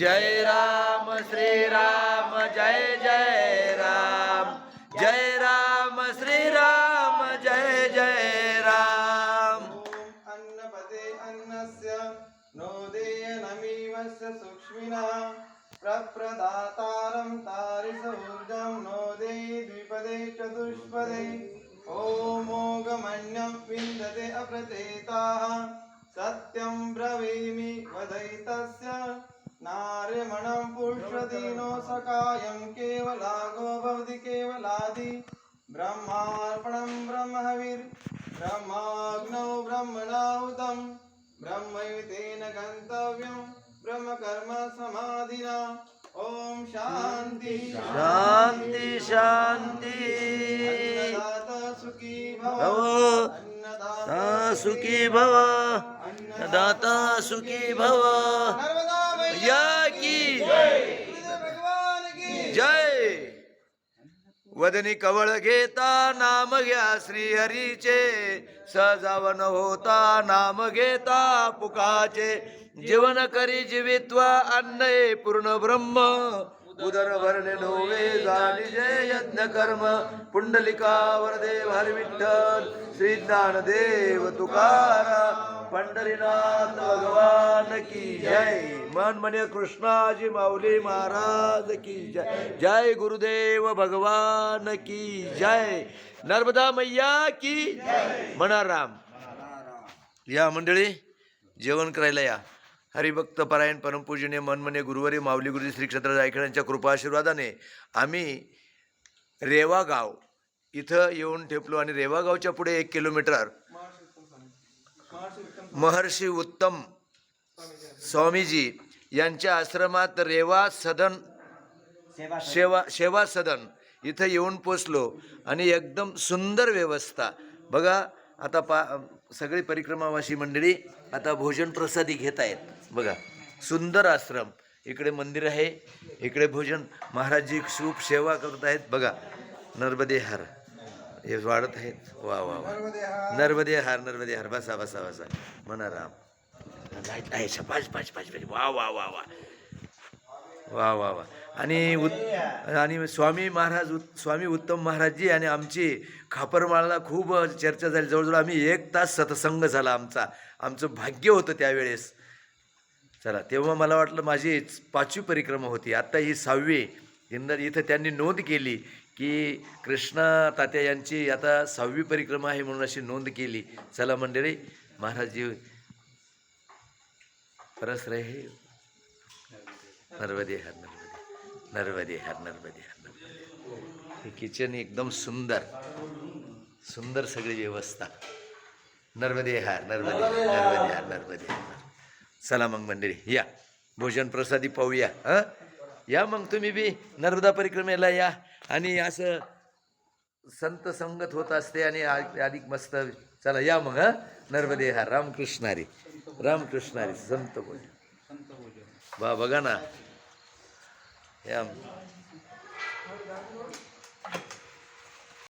जय राम श्री राम जय जय राम। जय राम श्रीराम जय जय राम। ॐ अन्नपते अन्नस्य नोदेयनमीवस्य सूक्ष्मिनः प्रप्रदातारं तारिस ऊर्जं नोदे द्विपदे चतुष्पदे। ओमोगमन्यं विन्दते अप्रतेताः। सत्यं ब्रवीमि वदैतस्य। नार्यमणं पुष्पदीनो सकायं केवलागो भवति केवलादि। ब्रह्मार्पणं ब्रह्महविर् ब्रह्माग्नौ ब्रह्मणाहुतं ब्रह्मैतेन गन्तव्यं ब्रह्मकर्म समाधिना। ॐ शान्ति। शांती शांती अन्नदाता सुखी भव। अन्नदाता सुखी भव। दाता सुखी भव। वदनी कवळ घेता नाम घ्या श्रीहरीचे सजावन होता नाम घेता पुकाचे. जीवन करी जीवित्वा अन्नये पूर्ण ब्रह्म. उदर भरणे नोवे झाली जय यज्ञ कर्म. पुंडलिका वरदेव हरी विठ्ठल. श्री ज्ञानदेव तुकारा पंढरीनाथ भगवान. की जय। मन म्हणे कृष्णाजी माऊली महाराज की जय। जय गुरुदेव भगवान की जय। नर्मदा मैया की म्हणा राम या मंडळी जेवण करायला या. हरिभक्त परायण परमपूजनीय मनमने गुरुवारी माऊली गुरुजी श्री क्षेत्र जायकरांच्या कृपा आशीर्वादाने आम्ही रेवा गाव इथं येऊन ठेपलो आणि रेवा गावच्या पुढे एक किलोमीटर महर्षी उत्तम स्वामीजी यांच्या आश्रमात रेवा सदन सेवा सेवा सदन इथं येऊन पोचलो. आणि एकदम सुंदर व्यवस्था. बघा आता पा सगळी परिक्रमावासी मंडळी आता भोजन प्रसादी घेत आहेत बघा सुंदर आश्रम. इकडे मंदिर आहे इकडे भोजन. महाराजजी सूप सेवा करत आहेत बघा नर्मदे हार हे वाढत आहेत. वा वा वा. नर्मदे हार नर्मदे हार बसा बसा बसा. म्हणा राम लाइट आहे पाच पाच पाच पाच वा वा वा वा वा वा वा आणि उत आणि स्वामी महाराज उत स्वामी उत्तम महाराजजी आणि आमची खापरमाळला खूप चर्चा झाली. जवळजवळ आम्ही एक तास सतसंग झाला आमचा. आमचं भाग्य होतं त्यावेळेस. चला तेव्हा मला वाटलं माझी पाचवी परिक्रमा होती. आत्ता ही सहावी. यंदा इथं त्यांनी नोंद केली की कृष्णा तात्या यांची आता सहावी परिक्रमा आहे म्हणून अशी नोंद केली. चला मंडळी महाराजजी परस रहे नर्मदे हर नर्मदे नर्मदे हर नर्मदे हर नर्मदे हे किचन एकदम सुंदर। सुंदर सगळी व्यवस्था। नर्मदे हार नर्मदे नर्मदे हार नर्मदे हार चला मग मंडळी या। भोजन प्रसादी पाहूया हां? या मग तुम्ही बी नर्मदा परिक्रमेला या आणि असं संत संगत होत असते आणि अधिक मस्त चला या मग हां? नर्मदे हार रामकृष्णारी। रामकृष्णारी संत भोजन. बा बघा ना.